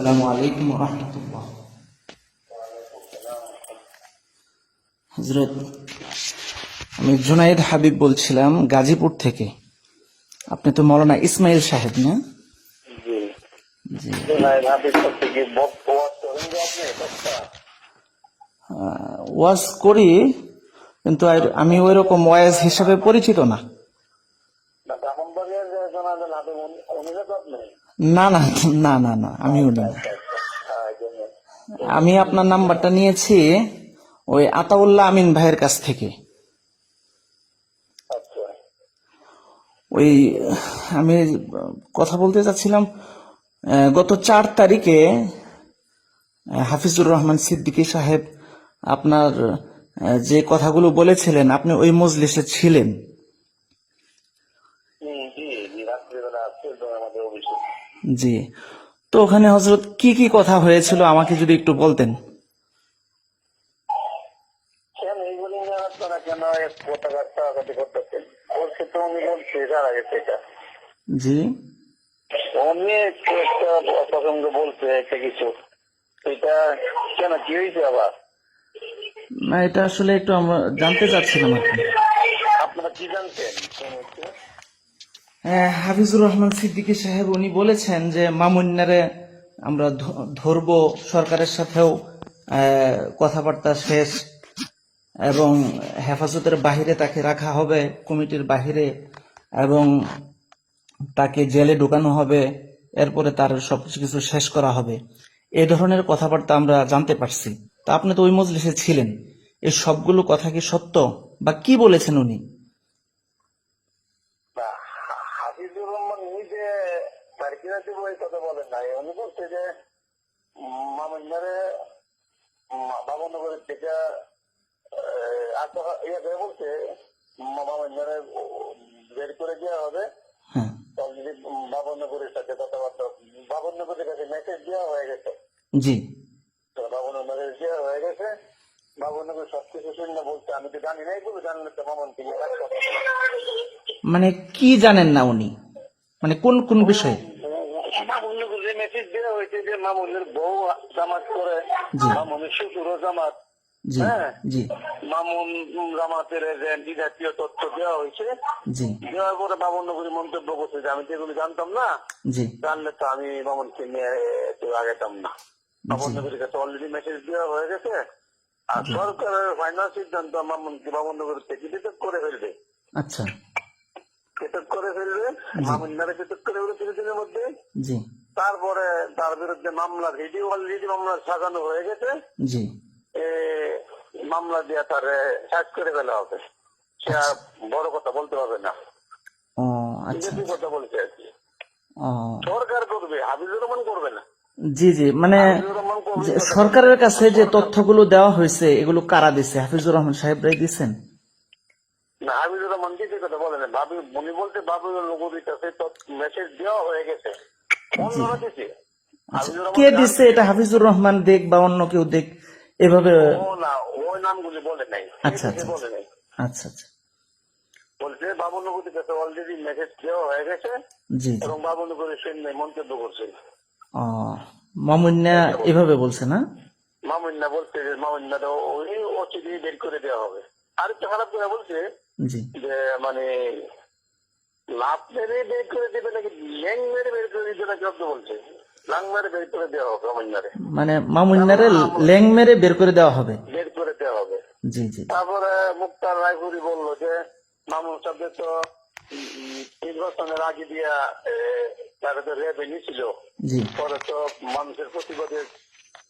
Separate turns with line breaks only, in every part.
আসসালামু আলাইকুম রহমতুল্লাহ হজরত আমি জুনাইদ হাবিব বলছিলাম গাজীপুর থেকে। আপনি তো মৌলানা ইসমাইল সাহেব না? ওয়াজ করি কিন্তু আমি ওই রকম ওয়াজ হিসাবে পরিচিত না।
না
না না না না আমি না।
হ্যাঁ, এই জন্য।
আমি আপনার নাম্বারটা নিয়েছি ওই আতাউল্লাহ আমিন ভাইয়ের কাছ থেকে।
আচ্ছা।
ওই আমি কথা বলতে চাচ্ছিলাম গত চার তারিখে হাফিজুর রহমান সিদ্দিকী সাহেব আপনার যে কথাগুলো বলেছিলেন আপনি ওই মজলিসে ছিলেন
হুম, জি জি রাত্রিবেলা আসছিল আমাদের অফিসে
জি। তো ওখানে হজরত কি কি কথা হয়েছিল আমাকে যদি একটু বলতেন? জি।
একটা প্রসঙ্গ বলছে একটা কিছু। সেটা কেন কি হয়েছে আবার?
না এটা আসলে একটু আমরা জানতে চাচ্ছিলাম আর কি।
আপনারা কি জানতেন?
হাফিজুর রহমান সিদ্দিকী সাহেব, উনি বলেছেন যে মামুন্নারে আমরা ধরবো সরকারের সাথেও কথাবার্তা শেষ এবং হেফাজতের বাহিরে তাকে রাখা হবে, কমিটির বাহিরে, এবং তাকে জেলে ঢুকানো হবে, এরপরে তার সব কিছু শেষ করা হবে। এ ধরনের কথাবার্তা আমরা জানতে পারছি। তা আপনি তো ওই মজলিসে ছিলেন। এই সবগুলো কথা কি সত্য? বা কি বলেছেন উনি
না, হা- হাফিজুর রহমান নিজে তারকিরা দিব এই কথা বলেন নাই বলছে যে মামুন্নারে বাবনগরের থেকে ইয়ে বলছে মামুন্নারে বের করে দেওয়া হবে।
হ্যাঁ।
অলরেডি বাবনগরের সাথে কথাবার্তা বাবনগরের কাছে মেসেজ দেওয়া হয়ে গেছে।
জি।
বাবনগরের দেওয়া হয়ে গেছে। বাবনগর সবকিছু শুনে বলছে আমি তো জানি না এগুলো জানলে তো মামুন
মানে কি জানেন না উনি? মানে কোন কোন বিষয়ে?
মামুনকে যে মেসেজ দেওয়া হয়েছে যে মামুনের বউ জামাত করে। মামুনের শ্বশুরও জামাত। হ্যাঁ। মামুন জামাতের যে জাতীয় তথ্য দেওয়া হয়েছে দেওয়ার পরে মামুন নগরী মন্তব্য করছে যে আমি তো এগুলো জানতাম না। জানলে তো আমি মামুনকে নিয়ে একটু আগেতাম না। মামুন নগরীর কাছে অলরেডি মেসেজ দেওয়া হয়ে গেছে। আর সরকারের ফাইনাল সিদ্ধান্ত মামুনকে মামুন নগরী থেকে করে ফেলবে।
আচ্ছা।
ডিটেক্ট করে ফেলবে মামুনারে ডিটেক্ট করে ফেলবে কিছুদিনের মধ্যে
জি।
তারপরে তার বিরুদ্ধে মামলা ভিডিও অলরেডি মামলা সাজানো হয়ে গেছে।
জি।
মামলা দিয়ে তার শেষ করে ফেলা হবে। সে বড় কথা বলতে পারবে না।
আচ্ছা
বিজেপি কথা বলছে আর কি। সরকার করবে হাবিজুর রহমান করবে না।
জি জি মানে সরকারের কাছে যে তথ্যগুলো দেওয়া হয়েছে এগুলো কারা দিছে? হাফিজুর রহমান সাহেবরাই দিছেন?
না কথা বলতে নগরীর কাছে তো মেসেজ দেওয়া হয়ে গেছে। অন্যরা দিছে।
কে এটা হাফিজুর রহমান দেখ বা অন্য কেউ দেখ এভাবে
ও না ওই নামগুলি বলে নাই।
আচ্ছা, আচ্ছা,
বলে নাই।
আচ্ছা আচ্ছা।
বলছে বাবুনগরীর কাছে অলরেডি মেসেজ দেওয়া হয়ে গেছে।
জি জি।
এবং বাবুনগরের সৈন্য মন্তব্য করছে।
ও মামুন্না এভাবে বলছে না?
মামুন্না বলছে যে মামুন্না ওই ওটিডি বের করে দেওয়া হবে। আর একটু খারাপ করে বলছে
জি।
যে মানে লাভ মেরে বের করে দেবে নাকি ল্যাং মেরে বের করে দিতে নাকি শব্দ বলছে? লাং মেরে বের করে দেওয়া হবে মামুন্নারে
মানে মামুন্নারে ল্যাং মেরে বের করে দেওয়া হবে।
বের করে দেওয়া হবে।
জি জি।
তারপরে মুক্তার রায়পুরি বলল যে মামুন সাহেব তো নির্বাচনের আগে দিয়া তাকে তো রেবে নিয়েছিল পরে তো মানুষের প্রতিবাদের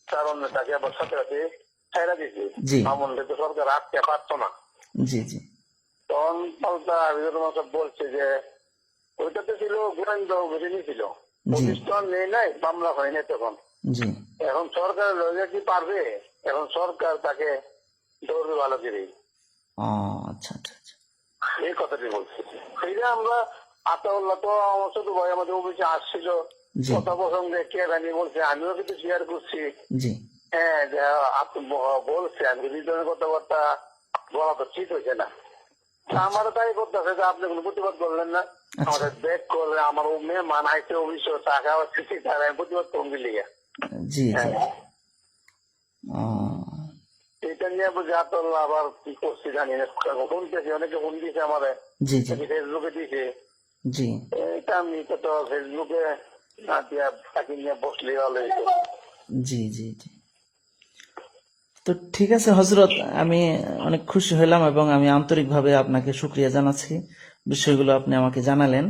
কারণে তাকে আবার সাথে সাথে ছেড়ে দিয়েছে।
জি।
মামুনকে তো সরকার আটকে পারতো না।
জি জি।
তখন পাল্টা রহমান বলছে যে ওইটাতে ছিল গোয়েন্দা বেশি নিয়েছিল প্রতিষ্ঠান নেই নাই মামলা হয় নাই তখন। এখন সরকার লয়ে কি পারবে? এখন সরকার তাকে ধরবে ভালো করে।
আচ্ছা আচ্ছা আচ্ছা।
এই কথাটি বলছি। সেইটা আমরা আতাউল্লাহ তো আমার ছোট ভাই আমাদের অফিসে আসছিল। কথা প্রসঙ্গে কে জানি বলছে আমিও কিন্তু শেয়ার করছি। হ্যাঁ বলছে আমি রিজনের কথাবার্তা বলা তো ঠিক হয়েছে না। তা আমারও তাই করতেছে যে আপনি কোনো প্রতিবাদ করলেন না। আমাদের ব্যাগ করলে আমার ও মেয়ে মানাইছে টাকা তার আমি প্রতিবাদ করুন লিগে?
জি জি।
হ্যাঁ। এটা নিয়ে বুঝে আবার কি করছি জানি না। শুনতেছি অনেকে ফোন দিয়েছে আমারে।
জি জি।
ফেসবুকে দিয়েছে?
জি।
এটা আমি তো তো ফেসবুকে না দিয়া তাকে নিয়ে বসলে ভালো
জি জি জি। তো ঠিক আছে হজরত আমি অনেক খুশি হলাম এবং আমি আন্তরিকভাবে আপনাকে শুক্রিয়া জানাচ্ছি। বিষয়গুলো আপনি আমাকে জানালেন।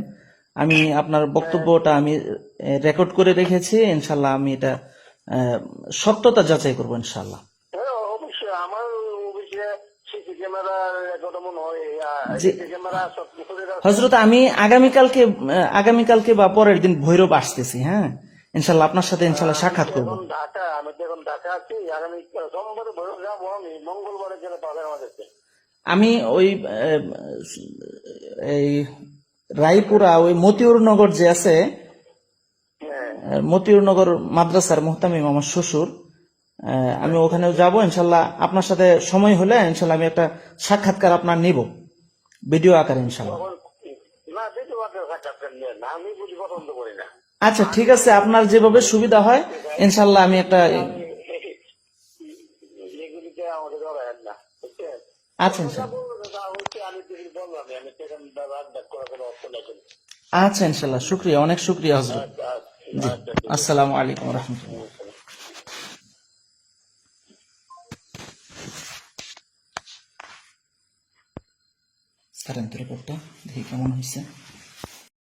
আমি আপনার বক্তব্যটা আমি রেকর্ড করে রেখেছি। ইনশাল্লাহ আমি এটা সত্যতা যাচাই করব ইনশাল্লাহ
মনে হয়
হজরত আমি আগামীকালকে আগামীকালকে বা পরের দিন ভৈরব আসতেছি হ্যাঁ? ইনশাল্লাহ আপনার সাথে ইনশাল্লাহ সাক্ষাৎ করব।
ঢাকা আমি তো ঢাকা আছি আগামী সোমবারে ভোর যাব আমি মঙ্গলবারে গেলে পাবেন আমাদেরকে
আমি ওই এই রায়পুরা ওই মতিউর নগর যে আছে
হ্যাঁ।
আহ, মতিউর নগর মাদ্রাসার মোহতামিম আমার শ্বশুর আহ, আমি ওখানেও যাব ইনশাল্লাহ আপনার সাথে সময় হলে ইনশাল্লাহ আমি একটা সাক্ষাৎকার আপনার নিব ভিডিও আকারে ইনশাল্লাহ
না দিতে পারতে সাক্ষাৎকার নিয়ে না আমি বুঝি পছন্দ করি না।
আচ্ছা ঠিক আছে আপনার যেভাবে সুবিধা হয় ইনশাল্লাহ আমি একটা আচ্ছা। আচ্ছা ইনশাল্লাহ শুক্রিয়া অনেক শুক্রিয়া হজরত।
আচ্ছা,
জি
আচ্ছা,
আসসালামু আলাইকুম রহমতুল্লাহ স্যার রিপোর্টটা দেখি কেমন হয়েছে।